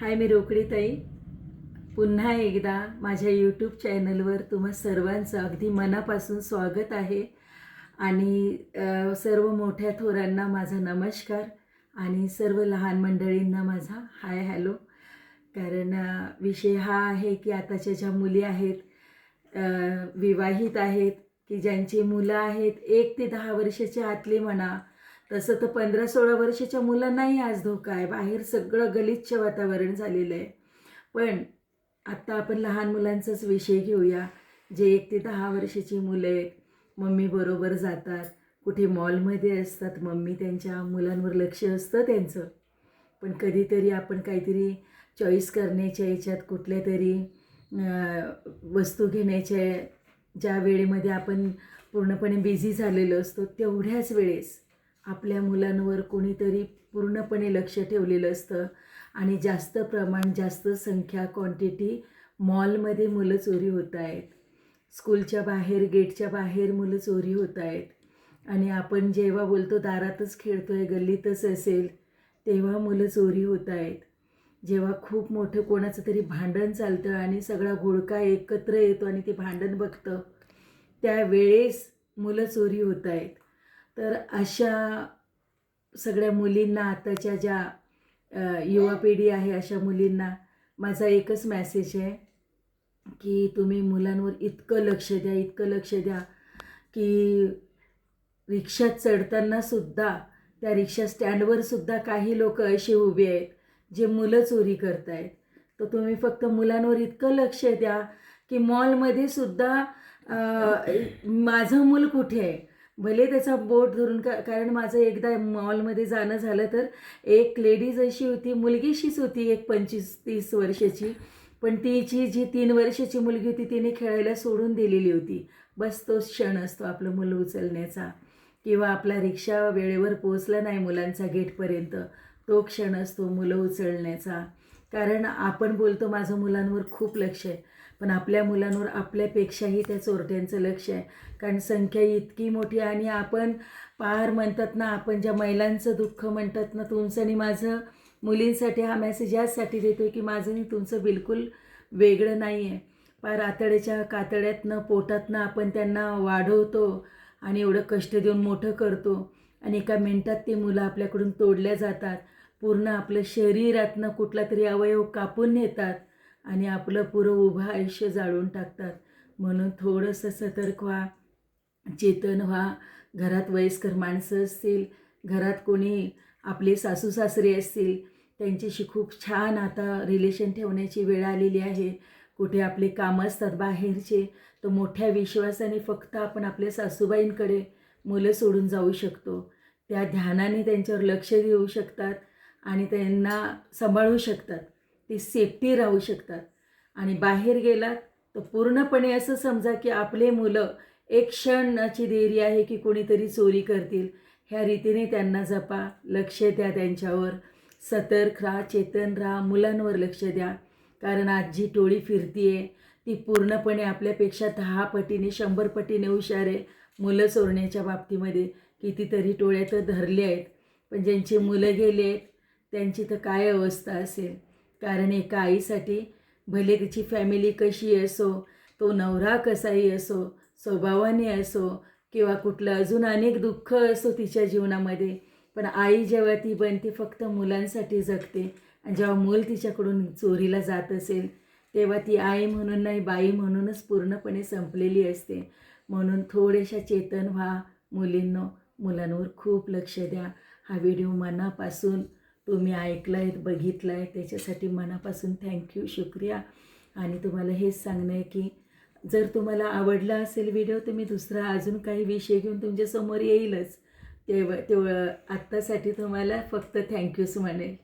हाय मी रोकडी ताई. पुन्हा एकदा माझ्या यूट्यूब चॅनलवर तुम्हा सर्वांचं अगदी मनापासून स्वागत आहे. आणि सर्व मोठ्या थोरांना माझा नमस्कार आणि सर्व लहान मंडळींना माझा हाय हॅलो. कारण विषय हा आहे की आताच्या ज्या मुली आहेत विवाहित आहेत की ज्यांची मुलं आहेत एक ते दहा वर्षाच्या आतली म्हणा तसं तर पंधरा सोळा वर्षाच्या मुलांनाही आज धोका आहे. बाहेर सगळं गलिच्छ वातावरण झालेलं आहे. पण आत्ता आपण लहान मुलांचाच विषय घेऊया. जे एक ते दहा वर्षाची मुलं आहेत मम्मीबरोबर जातात. कुठे मॉलमध्ये असतात मम्मी त्यांच्या मुलांवर लक्ष असतं त्यांचं. पण कधीतरी आपण काहीतरी चॉईस करण्याच्या याच्यात कुठल्या तरी वस्तू घेण्याच्या ज्या वेळेमध्ये आपण पूर्णपणे बिझी झालेलो असतो तेवढ्याच वेळेस आपल्या मुलांवर कोणीतरी पूर्णपणे लक्ष ठेवलेलं असतं. आणि जास्त प्रमाण जास्त संख्या क्वांटिटी मॉलमध्ये मुलं चोरी होत आहेत. स्कूलच्या बाहेर गेटच्या बाहेर मुलं चोरी होत आहेत. आणि आपण जेव्हा बोलतो दारातच खेळतो आहे गल्लीतच असेल तेव्हा मुलं चोरी होत आहेत. जेव्हा खूप मोठं कोणाचं तरी भांडण चालतं आणि सगळा घोळका एकत्र येतो आणि ते भांडण बघतं त्यावेळेस मुलं चोरी होत आहेत. तर अशा सगळ्या मुलींना आताच्या ज्या युवा पिढी आहे अशा मुलींना माझा एकच मेसेज आहे की तुम्ही मुलांवर इतकं लक्ष द्या इतकं लक्ष द्या की रिक्षात चढताना सुद्धा त्या रिक्षा स्टँडवर सुद्धा काही लोक असे उभे आहेत जे मुलं चोरी करत आहेत तर तुम्ही फक्त मुलांवर इतकं लक्ष द्या की मॉलमध्ये सुद्धा माझं मूल कुठे आहे? भले त्याचा बोट धरून का कारण माझं एकदा मॉलमध्ये जाणं झालं तर एक लेडीज अशी होती मुलगीशीच होती एक पंचवीस तीस वर्षाची. पण तिची जी तीन वर्षाची मुलगी होती तिने खेळायला सोडून दिलेली होती. बस तोच क्षण असतो आपलं मुलं उचलण्याचा. किंवा आपला रिक्षा वेळेवर पोचला नाही मुलांचा गेटपर्यंत तो क्षण असतो मुलं उचलण्याचा. कारण आपण बोलतो माझं मुलांवर खूप लक्ष आहे. पण आपल्या मुलांवर आपल्यापेक्षाही त्या चोरट्यांचं लक्ष आहे. कारण संख्या इतकी मोठी आणि आपण पार म्हणतात ना आपण ज्या महिलांचं दुःख म्हणतात ना तुमचं आणि माझं मुलींसाठी हा मेसेज याचसाठी देतो की माझं आणि तुमचं बिलकुल वेगळं नाही आहे. पार आतड्याच्या कातड्यातनं पोटातनं आपण त्यांना वाढवतो आणि एवढं कष्ट देऊन मोठं करतो. आणि एका मिनटात ती मुलं आपल्याकडून तोडल्या जातात. पूर्ण आपलं शरीरातनं कुठला तरी अवयव कापून नेतात आणि आपलं पुरं उभं आयुष्य जाळून टाकतात. म्हणून थोडंसं सतर्क व्हा चेतन व्हा. घरात वयस्कर माणसं असतील घरात कोणी आपले सासू सासरे असतील त्यांच्याशी खूप छान आता रिलेशन ठेवण्याची वेळ आलेली आहे. कुठे आपले कामं असतात बाहेरचे तर मोठ्या विश्वासाने फक्त आपण आपल्या सासूबाईंकडे मुलं सोडून जाऊ शकतो. त्या ध्यानाने त्यांच्यावर लक्ष देऊ शकतात. आणि त्यांना सांभाळू शकतात. ती सेफ्टी राहू शकतात. आणि बाहेर गेलात तर पूर्णपणे असं समजा की आपले मुलं एक क्षणाची देरी आहे की कोणीतरी चोरी करतील. ह्या रीतीने त्यांना जपा लक्ष द्या त्यांच्यावर. सतर्क राहा चेतन राहा मुलांवर लक्ष द्या. कारण आज जी टोळी फिरतीये. ती पूर्णपणे आपल्यापेक्षा दहा पटीने शंभर पटीने हुशार आहे. मुलं चोरण्याच्या बाबतीमध्ये कितीतरी टोळ्या तर धरल्या आहेत. पण ज्यांची मुलं गेली आहेत त्यांची तर काय अवस्था असेल? कारण एका आईसाठी भले तिची फॅमिली कशी असो तो नवरा कसाही असो स्वभावाने असो किंवा कुठलं अजून अनेक दुःख असो तिच्या जीवनामध्ये पण आई जेव्हा ती बनते फक्त मुलांसाठी जगते आणि जेव्हा मूल तिच्याकडून चोरीला जात असेल तेव्हा ती आई म्हणून नाही बाई म्हणूनच पूर्णपणे संपलेली असते. म्हणून थोड्याशा चेतन व्हा मुलींनो. मुलांवर खूप लक्ष द्या. हा व्हिडिओ मनापासून तुम्ही ऐकला आहेत बघितला आहे त्याच्यासाठी मनापासून थँक्यू शुक्रिया. आणि तुम्हाला हेच सांगणं आहे की जर तुम्हाला आवडला असेल व्हिडिओ तर मी दुसरा अजून काही विषय घेऊन तुमच्यासमोर येईलच. तेव्हा तेव्हा आत्तासाठी तुम्हाला फक्त थँक्यूच म्हणेल.